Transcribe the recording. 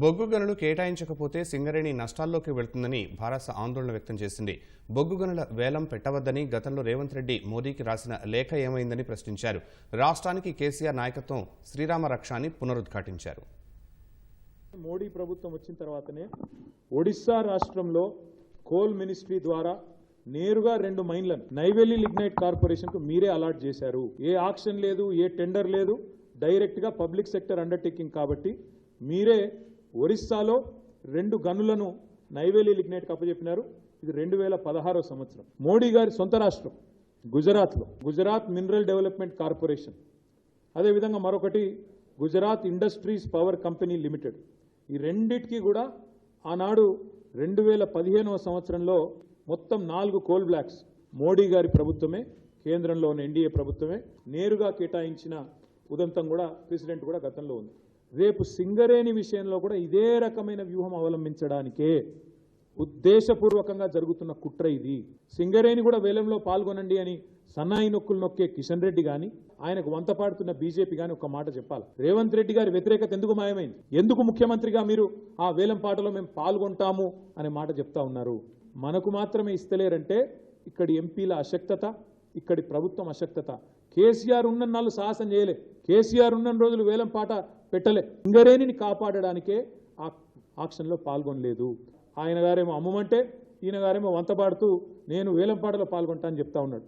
బొగ్గు గనులు కేటాయించకపోతే సింగరేణి నష్టాల్లోకి వెళ్తుందని భారత ఆందోళన వ్యక్తం చేసింది. బొగ్గు గనుల వేలం పెట్టవద్దని గతంలో రేవంత్ రెడ్డి మోదీకి రాసిన లేఖ ఏమైందని ప్రశ్నించారు. రాష్ట్రానికి కేసీఆర్ నాయకత్వం శ్రీరామ రక్షాని పునరుద్ఘాటించారు. మోడీ ప్రభుత్వం వచ్చిన తర్వాతనే ఒడిశా రాష్ట్రంలో కోల్ మినిస్ట్రీ ద్వారా నేరుగా రెండు మైన్లను నైవేలి లిగ్నైట్ కార్పొరేషన్కు మీరే అలాట్ చేశారు. ఏ ఆక్షన్ లేదు ఏ టెండర్ లేదు డైరెక్ట్గా పబ్లిక్ సెక్టర్ అండర్టేకింగ్ కాబట్టి మీరే ఒరిస్సాలో రెండు గనులను నైవేలి లిగ్నేట్కు అప్పచెప్పినారు ఇది రెండు వేల పదహారో సంవత్సరం. మోడీ గారి సొంత రాష్ట్రం గుజరాత్లో. Gujarat mineral development corporation. అదేవిధంగా మరొకటి Gujarat industries power company limited. ఈ రెండిటికి కూడా ఆనాడు రెండు వేల పదిహేనవ సంవత్సరంలో మొత్తం నాలుగు కోల్ బ్లాక్స్ మోడీ గారి ప్రభుత్వమే కేంద్రంలో ఉన్న ఎన్డీఏ ప్రభుత్వమే నేరుగా కేటాయించిన ఉదంతం కూడా ప్రెసిడెంట్ కూడా గతంలో ఉంది. రేపు సింగరేణి విషయంలో కూడా ఇదే రకమైన వ్యూహం అవలంబించడానికే ఉద్దేశపూర్వకంగా జరుగుతున్న కుట్ర ఇది. సింగరేణి కూడా వేలంలో పాల్గొనండి అని సన్నాయి నొక్కులు నొక్కే కిషన్ రెడ్డి గాని ఆయనకు వంత పాడుతున్న బీజేపీ గాని ఒక మాట చెప్పాలి. రేవంత్ రెడ్డి గారి వ్యతిరేకత ఎందుకు మాయమైంది? ఎందుకు ముఖ్యమంత్రిగా మీరు ఆ వేలం పాటలో మేము పాల్గొంటాము అనే మాట చెప్తా ఉన్నారు? మనకు మాత్రమే ఇస్తలేరంటే ఇక్కడి ఎంపీల అశక్తత ఇక్కడి ప్రభుత్వం అశక్తత కేసీఆర్ ఉన్న నాళ్ళు సాహసం చేయలే. కేసీఆర్ ఉన్న రోజులు వేలం పాట పెట్టలే. సింగరేణిని కాపాడడానికే ఆ ఆక్షన్లో పాల్గొనలేదు. ఆయన గారేమో అమ్మమంటే ఈయన గారేమో వంత పాడుతూ నేను వేలం పాటలో పాల్గొంటా అని చెప్తా ఉన్నాడు.